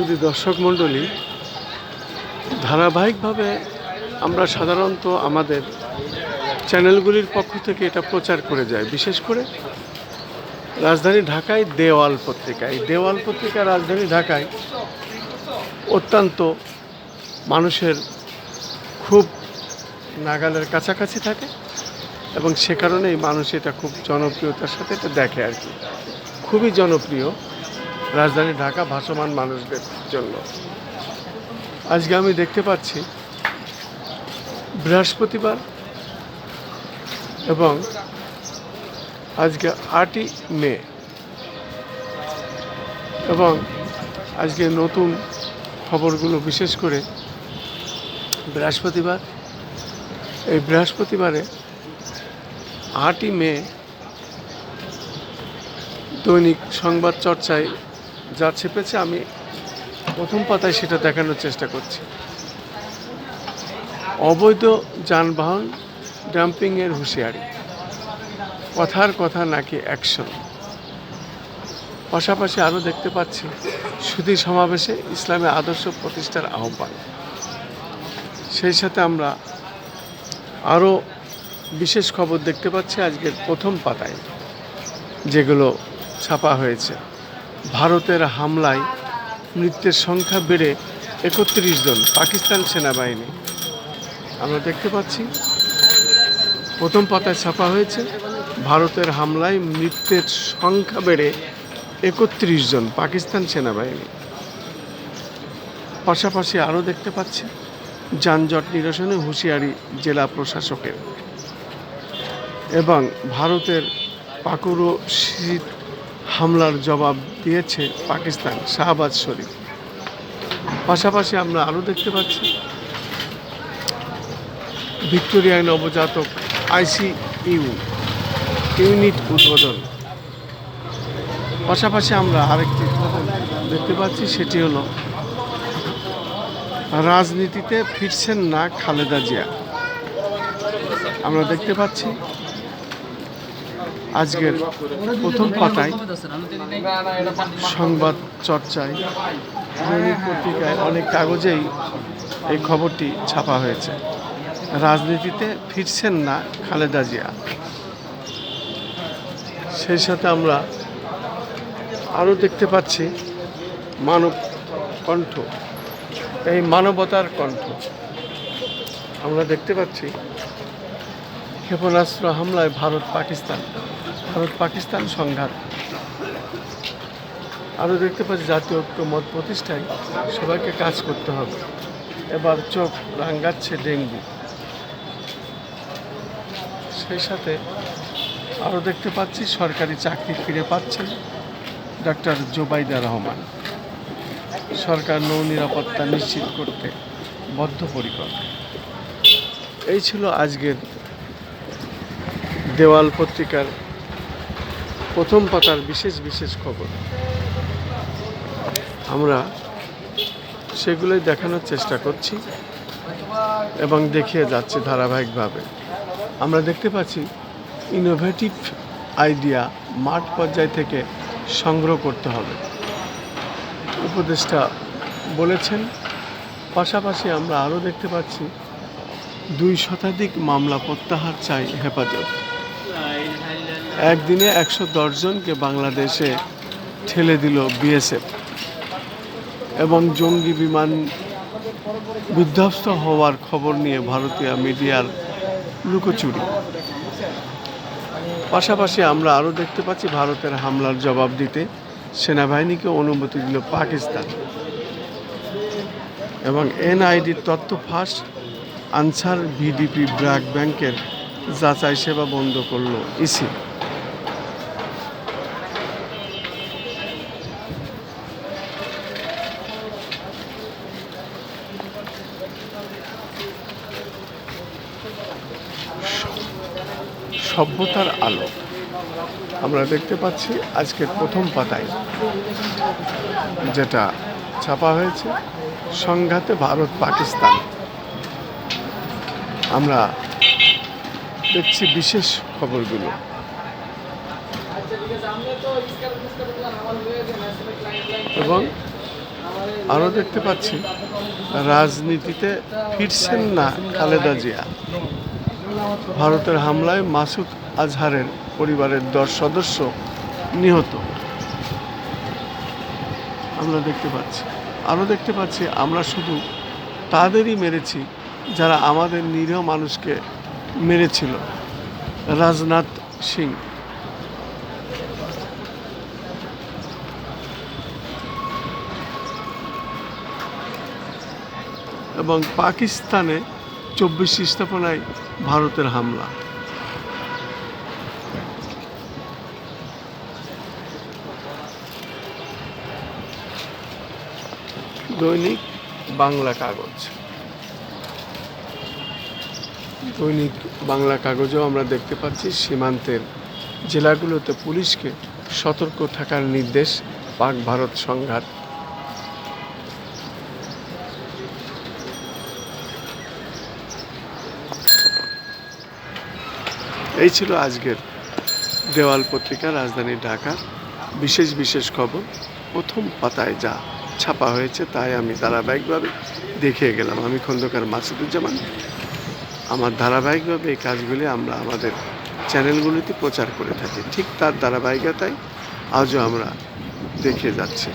শুধু দর্শক মণ্ডলী ধারাবাহিকভাবে আমরা সাধারণত আমাদের চ্যানেলগুলির পক্ষ থেকে এটা প্রচার করে যায় বিশেষ করে রাজধানী ঢাকায় দেওয়াল পত্রিকা। এই দেওয়াল পত্রিকা রাজধানী ঢাকায় অত্যন্ত মানুষের খুব নাগালের কাছাকাছি থাকে এবং সে কারণেই মানুষ এটা খুব জনপ্রিয়তার সাথে এটা দেখে আর কি। খুবই জনপ্রিয়। রাজধানী ঢাকা ভাসমান মানুষদের জন্য। আজকে আমি দেখতে পাচ্ছি বৃহস্পতিবার এবং আজকে আটই মে। এবং আজকে নতুন খবরগুলো বিশেষ করে বৃহস্পতিবার। এই বৃহস্পতিবারে আটই মে দৈনিক সংবাদ চর্চায় যা ছেপেছে, আমি প্রথম পাতায় সেটা দেখানোর চেষ্টা করছি। অবৈধ যানবাহন ডাম্পিংয়ের হুঁশিয়ারি। কথার কথা নাকি অ্যাকশন। পাশাপাশি আরও দেখতে পাচ্ছি সুধী সমাবেশে ইসলামী আদর্শ প্রতিষ্ঠার আহ্বান। সেই সাথে আমরা আরও বিশেষ খবর দেখতে পাচ্ছি আজকের প্রথম পাতায়, যেগুলো ছাপা হয়েছে। ভারতের হামলায় মৃত্যুর সংখ্যা বেড়ে একত্রিশ জন পাকিস্তান সেনাবাহিনী। আমরা দেখতে পাচ্ছি, প্রথম পাতায় ছাপা হয়েছে, ভারতের হামলায় মৃত্যুর সংখ্যা বেড়ে একত্রিশ জন পাকিস্তান সেনাবাহিনী। পাশাপাশি আরও দেখতে পাচ্ছি, যানজট নিরসনে হুঁশিয়ারি জেলা প্রশাসকের। এবং ভারতের পাকুড়ো শীত হামলার জবাব দিয়েছে পাকিস্তান শাহবাজ শরীফ। পাশাপাশি আমরা আরও দেখতে পাচ্ছি ভিক্টোরিয়ায় নবজাতক আইসিইউ ইউনিট উদ্বোধন। পাশাপাশি আমরা আরেকটি দেখতে পাচ্ছি, সেটি হলো রাজনীতিতে ফিরছেন না খালেদা জিয়া। আমরা দেখতে পাচ্ছি আজকের প্রথম পাতায় সংবাদ চর্চায় দৈনিক পত্রিকায় অনেক কাগজেই এই খবরটি ছাপা হয়েছে। রাজনীতিতে ফিরছেন না খালেদা জিয়া। সেই সাথে আমরা আরও দেখতে পাচ্ছি মানব কণ্ঠ। এই মানবতার কণ্ঠ। আমরা দেখতে পাচ্ছি ক্ষেপণাস্ত্র হামলায় ভারত পাকিস্তান। ভারত পাকিস্তান সংঘাত। আরও দেখতে পাচ্ছি জাতীয় ঐক্যমত প্রতিষ্ঠায় সবাইকে কাজ করতে হবে। এবার চোখ রাঙ্গাচ্ছে ডেঙ্গু। সেই সাথে আরও দেখতে পাচ্ছি সরকারি চাকরি ফিরে পাচ্ছেন ডাক্তার জোবাইদা রহমান। সরকার নৌ নিরাপত্তা নিশ্চিত করতে বদ্ধপরিকর। এই ছিল আজকের দেওয়াল পত্রিকার প্রথম পাতার বিশেষ বিশেষ খবর। আমরা সেগুলোই দেখানোর চেষ্টা করছি এবং দেখিয়ে যাচ্ছি ধারাবাহিকভাবে। আমরা দেখতে পাচ্ছি ইনোভেটিভ আইডিয়া মাঠ পর্যায় থেকে সংগ্রহ করতে হবে। উপদেষ্টা বলেছেন, পাশাপাশি আমরা আরও দেখতে পাচ্ছি দুই শতাধিক মামলা প্রত্যাহার চাই হেফাজত। একদিনে একশো জনকে বাংলাদেশে ঠেলে দিল বিএসএফ। এবং জঙ্গি বিমান বিধ্বস্ত হওয়ার খবর নিয়ে ভারতীয় মিডিয়ার লুকোচুরি। পাশাপাশি আমরা আরও দেখতে পাচ্ছি ভারতের হামলার জবাব দিতে সেনাবাহিনীকে অনুমতি দিল পাকিস্তান। এবং এনআইডির তথ্য ফাঁস, আনসার ভিডিপি ব্র্যাক ব্যাংকের যাচাই সেবা বন্ধ করল ইসি। সভ্যতার আলো। আমরা দেখতে পাচ্ছি আজকের প্রথম পাতায়, যেটা ছাপা হয়েছে সংঘাতে ভারত পাকিস্তান। আমরা দেখছি বিশেষ খবরগুলো। এবং আরও দেখতে পাচ্ছি, রাজনীতিতে ফিরছেন না খালেদা জিয়া। ভারতের হামলায় মাসুদ আজহারের পরিবারের দশ সদস্য নিহত। আমরা দেখতে পাচ্ছি। আরও দেখতে পাচ্ছি, আমরা শুধু তাদেরই মেরেছি যারা আমাদের নিরীহ মানুষকে মেরেছিল। রাজনাথ সিং। এবং পাকিস্তানে চব্বিশ স্থাপনায় ভারতের হামলা। দৈনিক বাংলা কাগজ। দৈনিক বাংলা কাগজেও আমরা দেখতে পাচ্ছি সীমান্তের জেলাগুলোতে পুলিশকে সতর্ক থাকার নির্দেশ পাক ভারত সংঘাত এই ছিল আজকের দেওয়াল পত্রিকা, রাজধানী ঢাকার বিশেষ বিশেষ খবর, প্রথম পাতায় যা ছাপা হয়েছে তাই আমি ধারাবাহিকভাবে দেখিয়ে গেলাম। আমি খন্দকার মাসুদুজ্জামান। আমার ধারাবাহিকভাবে এই কাজগুলি আমরা আমাদের চ্যানেলগুলিতে প্রচার করে থাকি। ঠিক তার ধারাবাহিকতায় আজও আমরা দেখে যাচ্ছি।